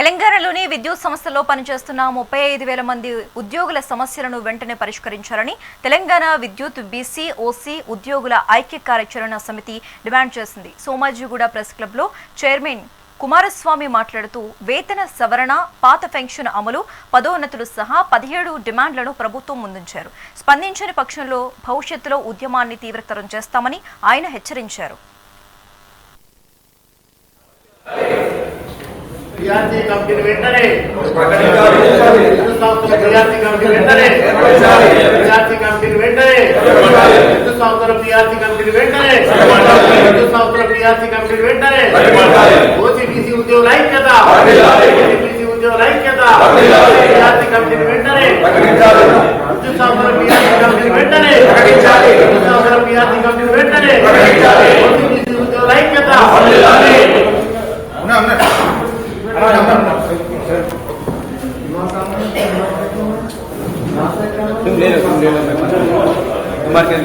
తెలంగాణలోని విద్యుత్ సంస్థల్లో పనిచేస్తున్న ముప్పై ఐదు వేల మంది ఉద్యోగుల సమస్యలను వెంటనే పరిష్కరించాలని తెలంగాణ విద్యుత్ బీసీ ఓసీ ఉద్యోగుల ఐక్య కార్యాచరణ సమితి డిమాండ్ చేసింది. సోమాజిగూడ ప్రెస్ క్లబ్లో చైర్మన్ కుమారస్వామి మాట్లాడుతూ వేతన సవరణ పాత పెన్షన్ అమలు పదోన్నతులు సహా పదిహేడు డిమాండ్లను ప్రభుత్వం ముందుంచారు. స్పందించని పక్షంలో భవిష్యత్తులో ఉద్యమాన్ని తీవ్రతరం చేస్తామని ఆయన హెచ్చరించారు. పిఆర్సీ కంపెనీ వెంటనే విద్యుత్ సంస్థల పిఆర్సీ కంపెనీ వెంటనే పిఆర్సీ కంపెనీ వెంటనే విద్యుత్ సంస్థల పిఆర్సీ కంపెనీ వెంటనే విద్యుత్ సంస్థల పిఆర్సీ కంపెనీ వెంటనే ఓసీబీసీ ఉద్యోగుల ఐక్యత ఓసీబీసీ ఉద్యోగుల ఐక్యత పిఆర్సీ కంపెనీ వెంటనే విద్యుత్ సంస్థల పిఆర్సీ కంపెనీ వెంటనే విద్యుత్ సంస్థల పిఆర్సీ కంపెనీ వెంటనే ఓసీబీసీ ఉద్యోగుల ఐక్యత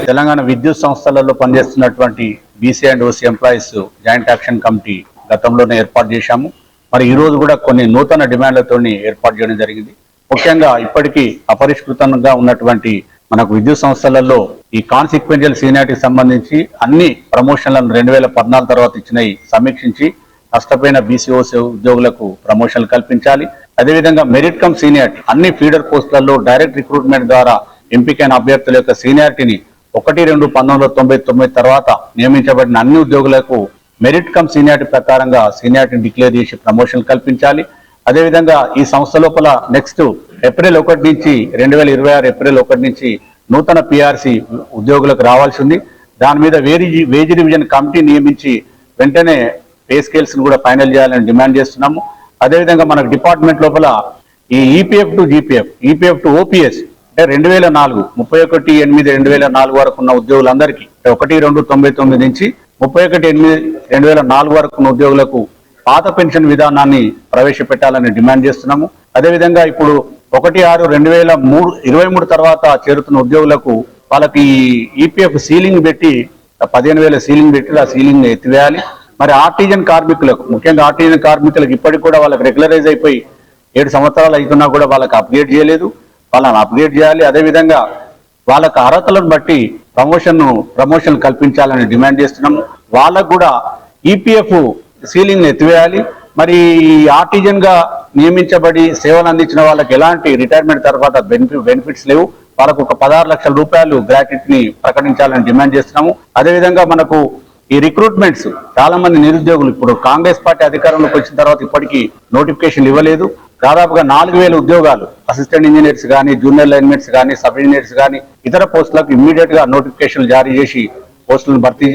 తెలంగాణ విద్యుత్ సంస్థలలో పనిచేస్తున్నటువంటి BC and OC employees joint action committee గతంలోనే ఏర్పాటు చేశాము. మరి ఈ రోజు కూడా కొన్ని నూతన డిమాండ్లతో ఏర్పాటు చేయడం జరిగింది. ముఖ్యంగా ఇప్పటికీ అపరిష్కృతంగా ఉన్నటువంటి మనకు విద్యుత్ సంస్థలలో ఈ కాన్సిక్వెన్షియల్ సీనియార్టీకి సంబంధించి అన్ని ప్రమోషన్లను రెండు వేల పద్నాలుగు తర్వాత ఇచ్చినవి సమీక్షించి నష్టపోయిన బీసీఓసీ ఉద్యోగులకు ప్రమోషన్లు కల్పించాలి. అదేవిధంగా మెరిట్ కమ్ సీనియర్ అన్ని ఫీడర్ పోస్టులలో డైరెక్ట్ రిక్రూట్మెంట్ ద్వారా ఎంపికైన అభ్యర్థుల యొక్క సీనియారిటీని ఒకటి రెండు పంతొమ్మిది తొంభై తొమ్మిది తర్వాత నియమించబడిన అన్ని ఉద్యోగులకు మెరిట్ కమ్ సీనియారిటీ ప్రకారంగా సీనియారిటీని డిక్లేర్ చేసి ప్రమోషన్ కల్పించాలి. అదేవిధంగా ఈ సంస్థ లోపల నెక్స్ట్ ఏప్రిల్ ఒకటి నుంచి రెండు వేల ఇరవై ఆరు ఏప్రిల్ ఒకటి నుంచి నూతన పిఆర్సి ఉద్యోగులకు రావాల్సి ఉంది. దాని మీద వేరి వేజ్ రివిజన్ కమిటీ నియమించి వెంటనే పే స్కేల్స్ కూడా ఫైనల్ చేయాలని డిమాండ్ చేస్తున్నాము. అదేవిధంగా మనకు డిపార్ట్మెంట్ లోపల ఈ EPF to GPF EPF to OPS అంటే రెండు వేల నాలుగు ముప్పై ఒకటి ఎనిమిది రెండు వేల నాలుగు వరకు ఉన్న ఉద్యోగులందరికీ అంటే ఒకటి రెండు తొంభై తొమ్మిది నుంచి ముప్పై ఒకటి ఎనిమిది రెండు వేల నాలుగు వరకు ఉన్న ఉద్యోగులకు పాత పెన్షన్ విధానాన్ని ప్రవేశపెట్టాలని డిమాండ్ చేస్తున్నాము. అదేవిధంగా ఇప్పుడు ఒకటి ఆరు రెండు వేల మూడు ఇరవై మూడు తర్వాత చేరుతున్న ఉద్యోగులకు వాళ్ళకి ఈపీఎఫ్ సీలింగ్ పెట్టి పదిహేను వేల సీలింగ్ పెట్టి ఆ సీలింగ్ ఎత్తివేయాలి. మరి ఆర్టీజన్ కార్మికులకు ముఖ్యంగా ఆర్టీజన్ కార్మికులకు ఇప్పటికి కూడా వాళ్ళకి రెగ్యులరైజ్ అయిపోయి ఏడు సంవత్సరాలు అవుతున్నా కూడా వాళ్ళకి అప్గ్రేడ్ చేయలేదు. వాళ్ళని అప్గ్రేడ్ చేయాలి. అదేవిధంగా వాళ్ళకు అర్హతలను బట్టి ప్రమోషన్ను ప్రమోషన్ కల్పించాలని డిమాండ్ చేస్తున్నాం వాళ్ళకు కూడా ఈపీఎఫ్ సీలింగ్ ఎత్తివేయాలి. మరి ఆర్టిజన్గా నియమించబడి సేవలు అందించిన వాళ్ళకి ఎలాంటి రిటైర్మెంట్ తర్వాత బెనిఫిట్ బెనిఫిట్స్ లేవు. వాళ్ళకు ఒక పదహారు లక్షల రూపాయలు గ్రాట్యుటీని ప్రకటించాలని డిమాండ్ చేస్తున్నాము. అదేవిధంగా మనకు ఈ రిక్రూట్మెంట్స్ చాలా మంది నిరుద్యోగులు ఇప్పుడు కాంగ్రెస్ పార్టీ అధికారంలోకి వచ్చిన తర్వాత ఇప్పటికీ నోటిఫికేషన్ ఇవ్వలేదు. దాదాపుగా నాలుగు వేల ఉద్యోగాలు అసిస్టెంట్ ఇంజనీర్స్ కానీ జూనియర్ లైన్మెంట్స్ కానీ సబ్ ఇంజనీర్స్ కానీ ఇతర పోస్టులకు ఇమ్మీడియట్గా నోటిఫికేషన్లు జారీ చేసి పోస్టులను భర్తీ